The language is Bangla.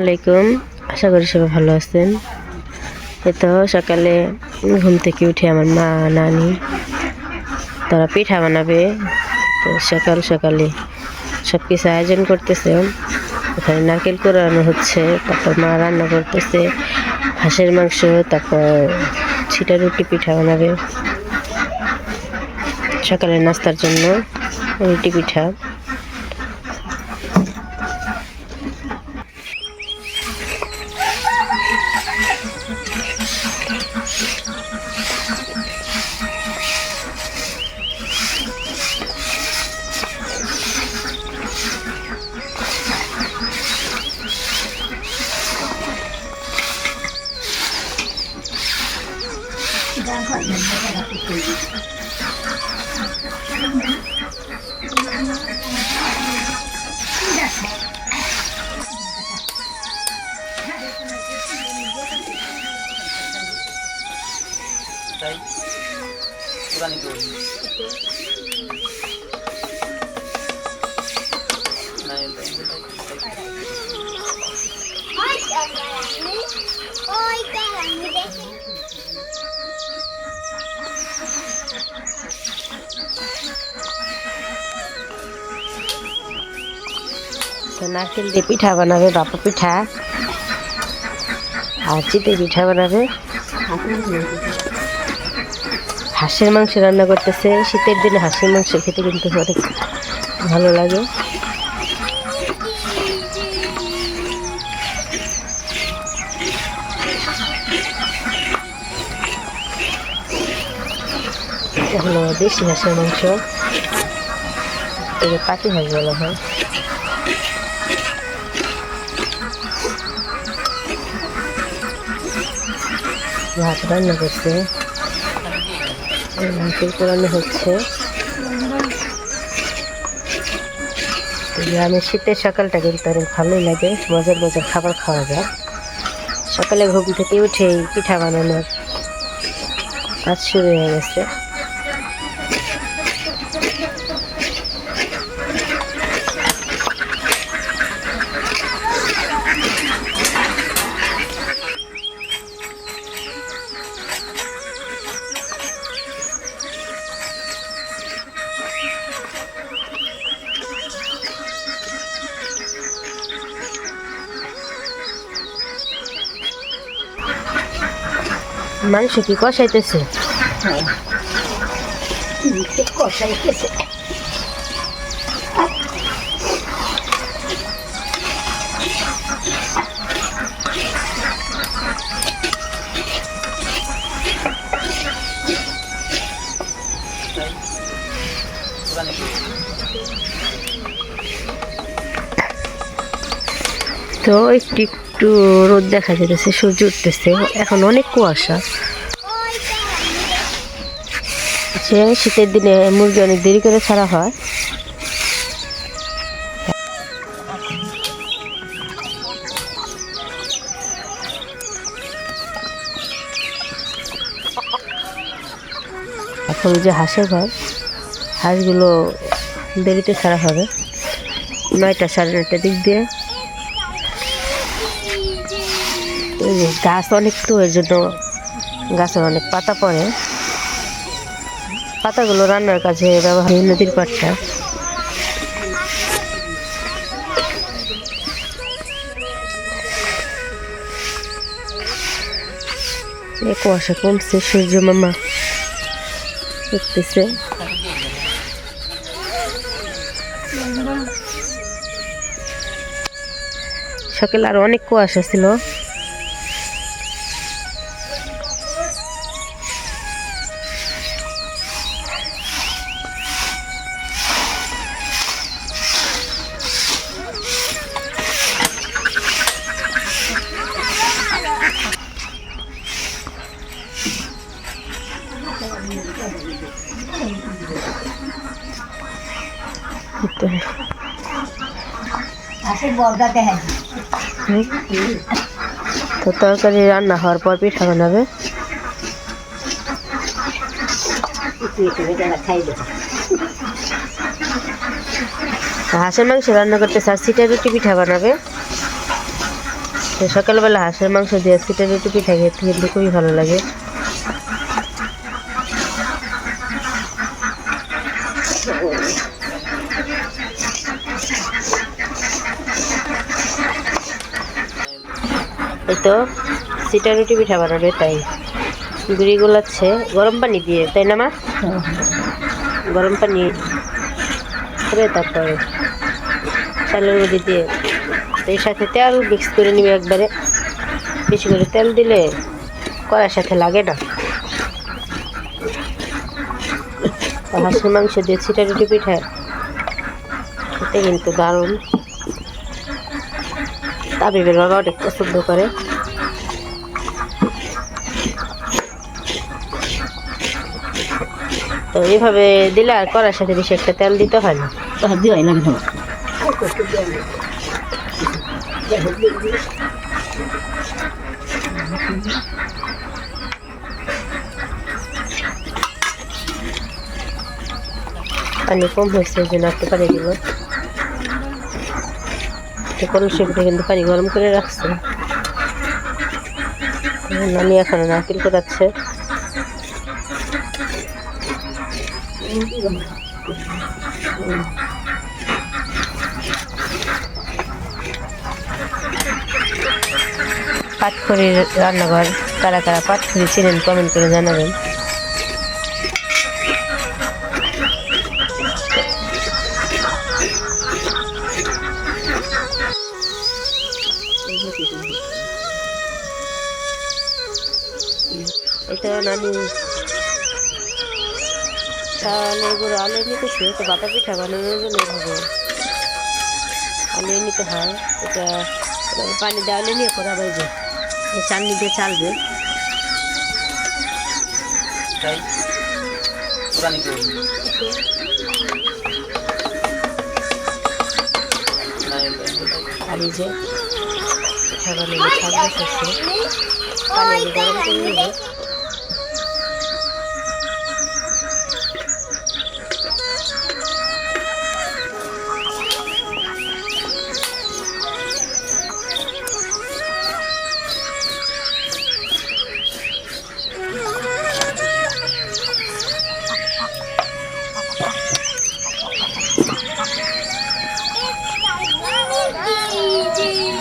আলাইকুম। আশা করি সবাই ভালো আছেন। তো সকালে ঘুম থেকে উঠে আমার মা, নানি, তারা পিঠা বানাবে। তো সকাল সকালে সব কিছু আয়োজন করতেছে। ওখানে নারকেল কোরানো হচ্ছে, তারপর মা রান্না করতেছে, হাঁসের মাংস, তারপর ছিটা রুটি পিঠা বানাবে। সকালে নাস্তার জন্য রুটি পিঠা। তাই পুরানি করি না এটা Oi, Carani. Oi, Carani. তো নারকেল দিয়ে পিঠা বানাবে, বাপা পিঠা। আর চিতে পিঠা বানাবে। হাঁসের মাংস রান্না করতেছে। শীতের দিনে হাঁসের মাংস খেতে কিন্তু অনেক ভালো লাগে। দেশি হাঁসের মাংস। এটা পাতি হাঁস বলা হয়। ভাত রান্না করছে। ভাতের হচ্ছে। গ্রামের শীতের সকালটা কিন্তু অনেক ভালোই লাগে। মজার মজার খাবার খাওয়া যায়। সকালে ঘুম থেকে উঠেই পিঠা বানানোর কাজ শুরু হয়ে গেছে। মাংস কি কষাইতেছে? কষাইতেছে পুরানি করি তো একটু একটু রোদ দেখা যেতেছে সূর্য উঠতেছে। এখন অনেক কুয়াশা। সে শীতের দিনে মুরগি অনেক দেরি করে ছাড়া হয়। এখন যে হাঁসের ঘর, হাঁসগুলো দেরিতে ছাড়া হবে। নয়টা সাড়ে নয়টার দিক দিয়ে। গাছ অনেক তো এর জন্য গাছের অনেক পাতা পড়ে। পাতাগুলো রান্নার কাজে ব্যবহার নদীর পাটটা কুয়াশা কমছে, সূর্য মামা উঠতেছে। সকালে আর অনেক কুয়াশা ছিল। তো। তো তরকারি রান্না হওয়ার পর পিঠা বানাবে। হাঁসের মাংস রান্না করতে চার সিটা রুটি পিঠা বানাবে। সকালবেলা হাঁসের মাংস দিয়ে সিটে রুটি পিঠা খেতে কিন্তু খুবই ভালো লাগে। এই তো, সিটা রুটি পিঠা বানাবে, তাই। গুড়ি গোলাচ্ছে, গরম পানি দিয়ে, তাই না মা? গরম পানি করে তারপরে চালের মধ্যে দিয়ে এর সাথে তেল মিক্স করে নিবে একবারে। বেশি করে তেল দিলে কড়ার সাথে লাগে না। হাঁসের মাংস দিয়ে ছিটা রুটি পিঠা, খেতে কিন্তু দারুণ। তাবিবের বাবা অনেক পছন্দ করে। তো এইভাবে দিলে আর করার সাথে বেশি একটা তেল দিতে হয় না। লাগে তোমার? পানি কম হয়েছে ওই জন্য একটু পানি তো কলসির কিন্তু পানি গরম করে রাখছে। নানি এখন নারকেল কোটাচ্ছে। পাটখড়ির রান্নাঘর কারা কারা পাটখড়ি ছিলেন কমেন্ট করে জানাবেন। এটা নানি। চালের গুঁড়ো আলু নিতেছে তো বাটা পিঠা বানানোর জন্য এভাবে আলু নিতে হয়। এটা পানি দিয়ে আলু নিয়ে করা বাইবে চালনি দিয়ে চালবে। আর এই যে পিঠা বানানো ছাদ বসেছে পানি গরম করে নেবে তাই দিয়ে